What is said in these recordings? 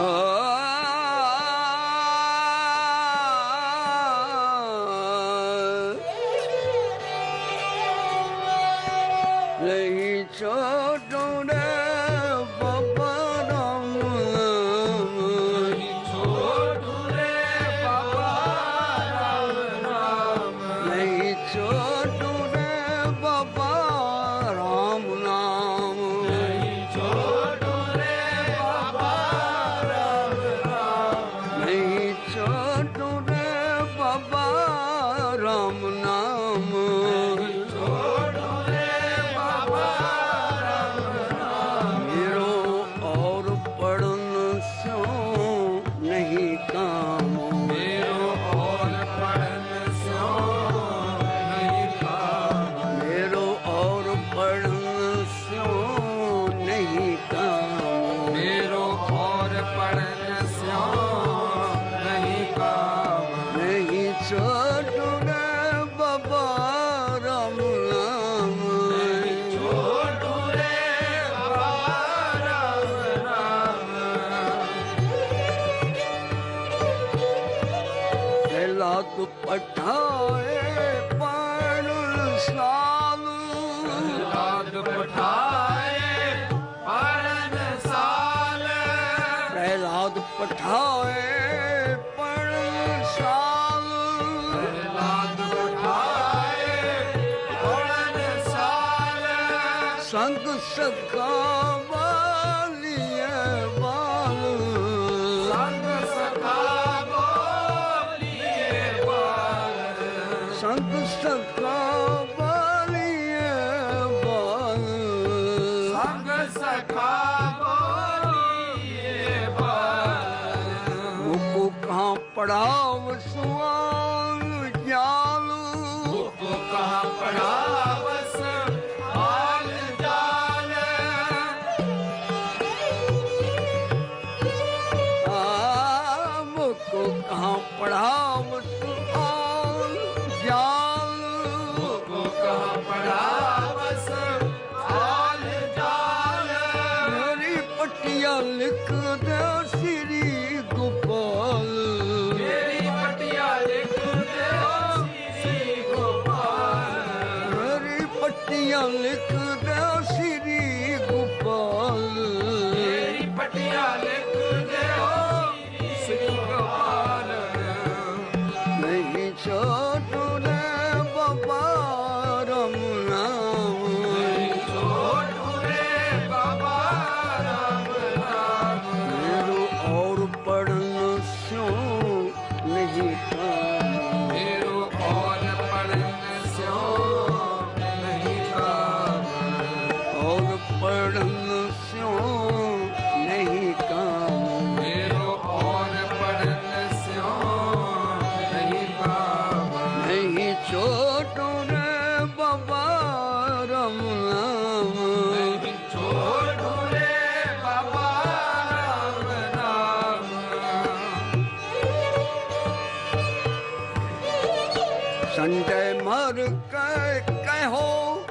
Oh. ਨਹੀਂ ਛੋਟੂ ਰੇ ਬਾਬਾ ਰਾਮ ਨਾਮ ਪਹਿਲਾ ਦੁਪੱਟਾ ਏ ਪੜ ਸਾਲੂ। ਪ੍ਰਹਿਲਾਦ ਸੰਗ ਸਖਾ ਵਾਲੀਏ ਵਾਲ ਮੁਕੂ ਕਹਾਂ ਪੜਾਵ ਮੇਰੀ ਪੱਟੀਆਂ ਲਿਖ ਦੇ ਸ੍ਰੀ ਗੋਪਾਲ? ਮੇਰੀ ਪੱਟੀਆਂ ਲਿਖ ਦੇ ਸ੍ਰੀ ਗੋਪਾਲ। ਪਟਿਆ ਲਿਖ ਦਿਓ ਸ੍ਰੀ ਗੋਪਾਲ? ਨਹੀਂ ਛੋਟੂ ਸੰਡੇ ਮਰ ਕੇ ਕਹੋ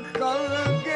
ਕਲ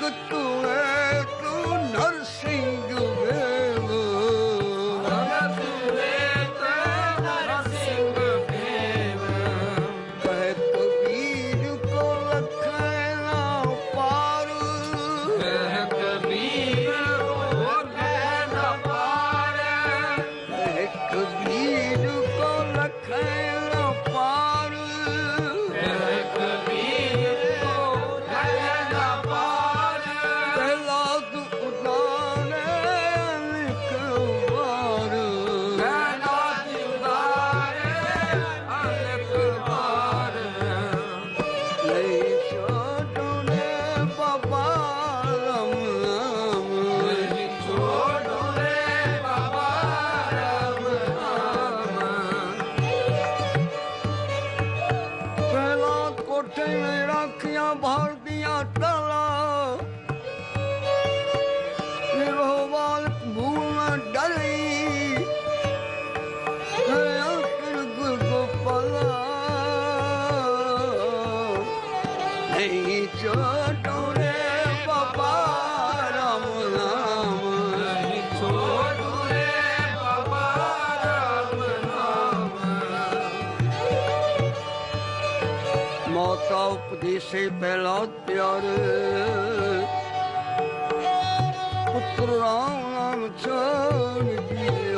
ਜਗਤ ਤੂੰ ਹੈ ਤੂੰ ਨਰਸਿੰਘ ਹੈ Savior. ਮੋਤਾ ਉਪਦੇਸ਼ੇ ਪਹਿਲਾ ਪਿਆਰ। ਪੁੱਤਰ ਰਾਮ ਨਾਮ ਛਾਨ ਕੀ